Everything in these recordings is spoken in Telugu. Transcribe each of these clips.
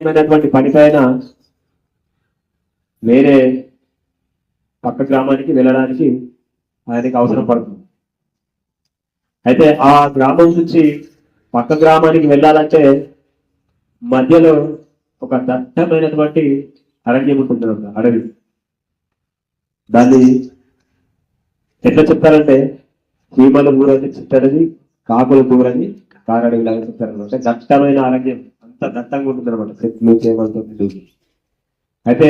అయినటువంటి పనిపైన వేరే పక్క గ్రామానికి వెళ్ళడానికి ఆయనకి అవసరం పడుతుంది. అయితే ఆ గ్రామం నుంచి పక్క గ్రామానికి వెళ్ళాలంటే మధ్యలో ఒక దట్టమైనటువంటి అరణ్యం ఉంటుంది అడవి. దాన్ని ఎట్లా చెప్తారంటే చీమల ఊరని చిట్టడది కాకుల దూరని కారడవి లాగా చెప్తారు అంటే దట్టమైన అరణ్యం. అంత దత్తంగా ఉంటుంది అనమాట చెట్లు చేమంటుంది అయితే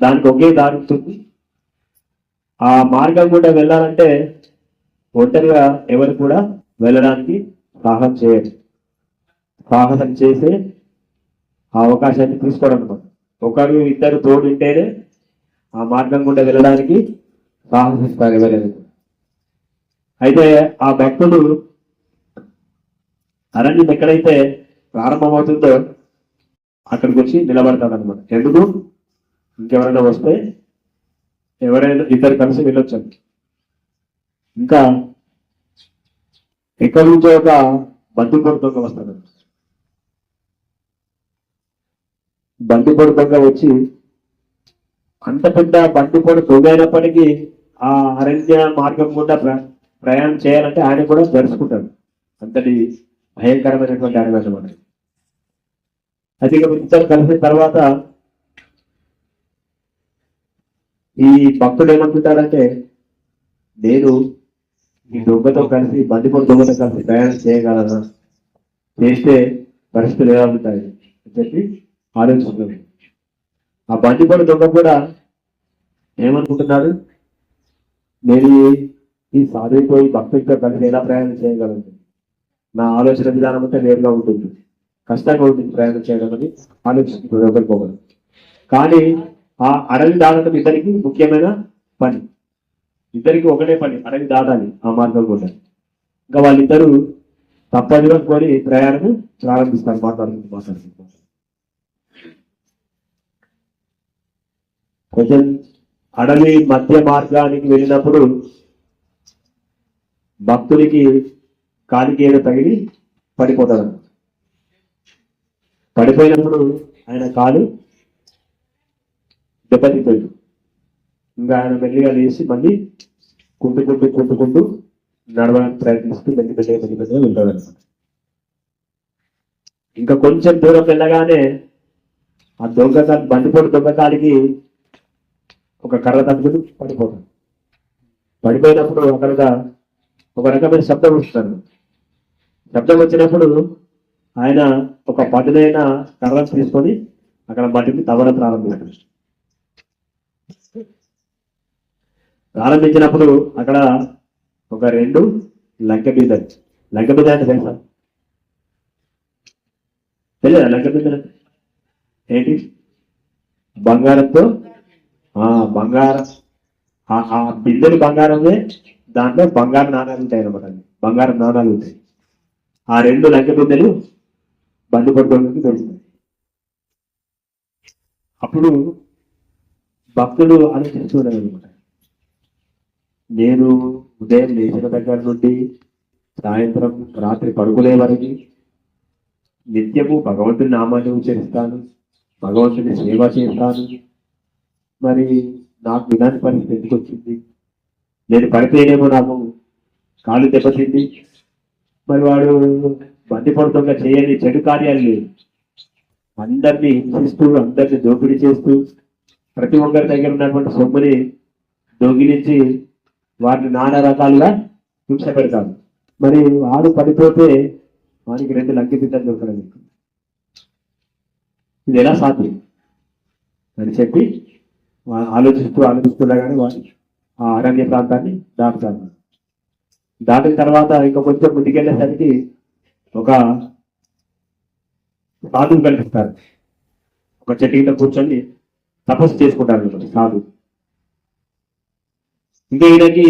దానికి ఒకే దారి ఉంటుంది. ఆ మార్గం కూడా వెళ్ళాలంటే ఒంటరిగా ఎవరు కూడా వెళ్ళడానికి సాహసం చేయరు. సాహసం చేసే ఆ అవకాశాన్ని తీసుకోవడం అనమాట ఒకరు ఇద్దరు తోడుంటేనే ఆ మార్గం గుండా వెళ్ళడానికి సాహసిస్తారు ఎవరైనా. అయితే ఆ భక్తుడు అరణ్యం ఎక్కడైతే ప్రారంభమవుతుందో అక్కడికి వచ్చి నిలబడతాడు అనమాట ఎందుకు? ఇంకెవరైనా వస్తే ఎవరైనా ఇద్దరు కలిసి వెళ్ళొచ్చు. ఇంకా ఎక్కడి నుంచో ఒక బంతిపొడి దొంగ వస్తాడు. బంతిపొడి దొంగ వచ్చి అంత పెద్ద బంతిపొడి దొంగ ఆ అరణ్య మార్గం గుండా ప్ర- ప్రయాణం చేయాలంటే ఆయన కూడా జరుచుకుంటాడు అంతటి భయంకరమైనటువంటి అడవి అది అయితే ఇక కలిసిన తర్వాత ఈ భక్తుడు ఏమనుకుంటాడంటే నేను ఈ దొంగతో కలిసి బందిపూడి దొంగతో కలిసి ప్రయాణం చేయగలనా? చేస్తే పరిస్థితులు ఎలా ఉంటాయి? అని చెప్పి ఆలోచిస్తున్నాడు. ఆ బందిపూడి దొంగ కూడా ఏమనుకుంటున్నాడు? నేను ఈ- ఈ సాధువుతో ఈ కలిసి ఎలా ప్రయాణం చేయగలను? నా ఆలోచన విధానం అంతా వేరుగా ఉంటుంది. కష్టంగా ఉంటుంది ప్రయాణం చేయడం అని ఆలోచిస్తున్నాడు ఒకరికొకరు కానీ ఆ అడవి దాటడం ఇద్దరికి ముఖ్యమైన పని. ఇద్దరికి ఒకటే పని అడవి దాటాలి ఆ మార్గం కూడా. ఇంకా వాళ్ళిద్దరూ తప్పదిలో అనుకొని ప్రయాణం ప్రారంభిస్తారు మాట్లాడుకుంటూ మాట్లాడుకుంటూ. కొంచెం అడవి మధ్య మార్గానికి వెళ్ళినప్పుడు భక్తుడికి కాలికి ఏదో తగిలి పడిపోతాడు. పడిపోయినప్పుడు ఆయన కాలు దెబ్బతిపోయాడు ఇంకా ఆయన మెల్లిగా లేచి మళ్ళీ కుంటుకుంటూ కుంటుకుంటూ నడవడానికి ప్రయత్నిస్తూ మెల్లి మెల్లిగా మెల్లి మెల్లిగా వెళ్తాడు అనమాట ఇంకా కొంచెం దూరం వెళ్ళగానే ఆ దొంగ బండిపోటు దొంగకాలికి ఒక కర్ర తగ్గుతూ పడిపోతాడు. పడిపోయినప్పుడు అక్కడ ఒక రకమైన శబ్దం వస్తుంది. శబ్దం వచ్చినప్పుడు ఆయన ఒక పదునైన కర్ర తీసుకొని అక్కడ మట్టిని తవ్వడం ప్రారంభిస్తాడు ప్రారంభించినప్పుడు అక్కడ ఒక రెండు లంక మీద లంక మీద అంటే తెలుసా? తెలియదా లంక మీద ఏంటి? బంగారంతో? ఆ బంగారం. ఆ- ఆ బిందెలు బంగారమే దాంట్లో బంగారు నాణాలు ఉంటాయి అనమాట బంగారం నాణాలు ఉంటాయి. ఆ రెండు లంక బండి పట్టుకోవడానికి దొరుకుతాయి అప్పుడు భక్తుడు ఆలోచించుకోలేదనమాట నేను ఉదయం లేచిన దగ్గర నుండి సాయంత్రం రాత్రి పడుకునే వరకు నిత్యము భగవంతుని నామాన్ని ఉచ్చరిస్తాను భగవంతుని సేవ చేస్తాను. మరి నాకు ఇలాంటి పరిస్థితి ఎందుకు వచ్చింది? నేను పడిపోయినేమో నాకు కాలు దెబ్బతింది. మరి వాడు బందిపడుతుండగా చేయని చెడు కార్యాలు లేవు. అందరినీ హింసిస్తూ అందరినీ దోపిడీ చేస్తూ ప్రతి ఒక్కరి దగ్గర ఉన్నటువంటి సొమ్ముని దొంగిలించి వారిని నానా రకాలుగా హింస పెడతాడు మరి వాడు పడిపోతే వానికి రెండు లంకి బిడ్డలు దొరకడం ఇది ఎలా సాధ్యం? అని చెప్పి ఆలోచిస్తూ ఆలోచిస్తూ ఆలోచిస్తుండగానే వాడు ఆ అరణ్య ప్రాంతాన్ని దాటుతాడు. దాటిన తర్వాత ఇంకా కొంచెం ముందుకెళ్ళేసరికి ఒక సాధువు కనిపిస్తారు. ఒక చెట్టు కింద కూర్చొని తపస్సు చేసుకుంటారు సాధు ఇంకా ఈయనకి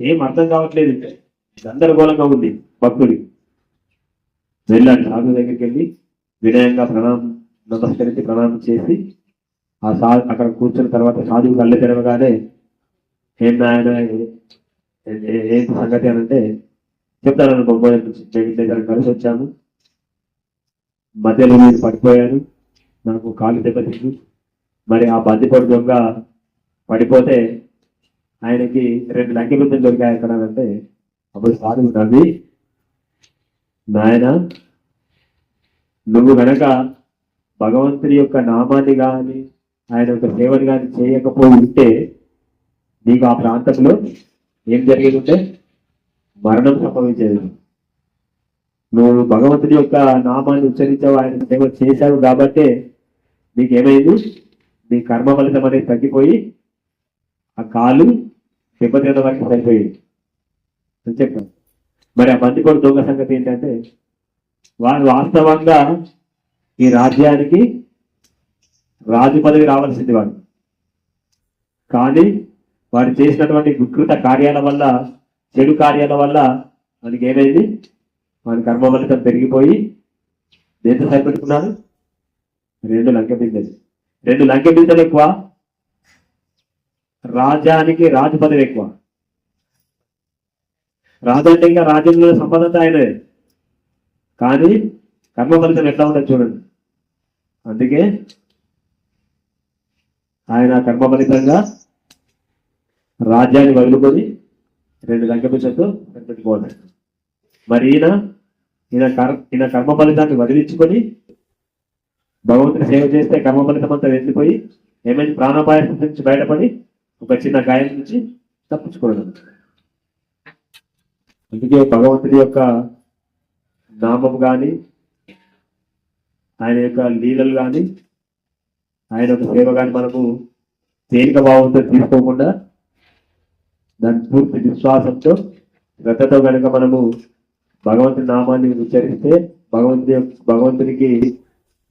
ఏం అర్థం కావట్లేదు గందరగోళంగా ఉంది భక్తుడి. వెళ్ళాడు సాధు దగ్గరికి వెళ్ళి వినయంగా ప్రణామం నమస్కరించి ప్రణామం చేసి ఆ సా అక్కడ కూర్చున్న తర్వాత సాధువు కళ్ళు తెరవగానే ఏం నాయన ఏంటి సంగతి అని అంటే చెప్తాను బొమ్మాయి నుంచి కలిసి వచ్చాము. మధ్యలో నేను పడిపోయాను నాకు కాలు దెబ్బతింది. మరి ఆ బందిపోటు దొంగ పడిపోతే ఆయనకి రెండు లంకె బిడ్డలు దొరికాయి ఎక్కడ అంటే అప్పుడు సాధు నవ్వి నాయన నువ్వు గనక భగవంతుని యొక్క నామాన్ని కానీ ఆయన యొక్క సేవని కానీ చేయకపోయి ఉంటే నీకు ఆ ప్రాంతంలో ఏం జరిగేది ఉంటే మరణం సంభవించేది. నువ్వు భగవంతుని యొక్క నామాన్ని ఉచ్చరించావు ఆయన సేవ చేశావు కాబట్టి నీకేమైంది? నీ కర్మ ఫలితం అనేది తగ్గిపోయి ఆ కాలు దెబ్బతిన్న వరకు సరిపోయింది. అని చెప్పాను మరి ఆ బందిపోటు దొంగ సంగతి ఏంటంటే వారు వాస్తవంగా ఈ రాజ్యానికి రాజు పదవి రావాల్సింది వాడు కానీ వారు చేసినటువంటి వికృత కార్యాల వల్ల చెడు కార్యాల వల్ల మనకి ఏమైంది? వారి కర్మ ఫలితం పెరిగిపోయి దేంతో సరిపెట్టుకున్నాను రెండు లంకె బిందెలు. రెండు లంకె బిందెలు ఎక్కువ? రాజ్యానికి రాజు పదవి ఎక్కువ. రాజు అంటే ఇంకా రాజ్యంలో సంపదంతా ఆయనదే కానీ కర్మ ఫలితం ఎట్లా ఉండదు చూడండి. అందుకే ఆయన కర్మ ఫలితంగా రాజ్యాన్ని వదులుకొని రెండు లంకెపిచ్చతో పెట్టుకోవాలి మరి ఈయన ఈయన కర్మ ఈయన కర్మ ఫలితాన్ని వదిలించుకొని భగవంతుని సేవ చేస్తే కర్మ ఫలితం అంతా వెళ్ళిపోయి ఏమైంది ప్రాణాపాయ నుంచి బయటపడి ఒక చిన్న గాయం నుంచి తప్పించుకోవడం. అందుకే భగవంతుడి యొక్క నామం కానీ ఆయన యొక్క లీలలు కానీ ఆయన యొక్క సేవ కానీ మనము తేలిక భావంతో తీసుకోకుండా దాని పూర్తి విశ్వాసంతో శ్రద్ధతో కనుక మనము భగవంతుని నామాన్ని ఉచ్చరిస్తే భగవంతుని భగవంతునికి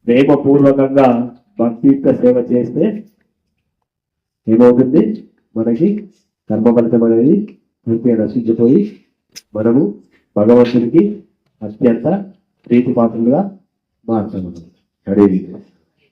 ప్రేమపూర్వకంగా భక్తియుక్త సేవ చేస్తే ఏమవుతుంది మనకి కర్మఫలితం అనేది పూర్తిగా నశించిపోయి మనము భగవంతునికి అత్యంత ప్రీతిపాత్రులుగా మారుతాము అదే కృష్ణ.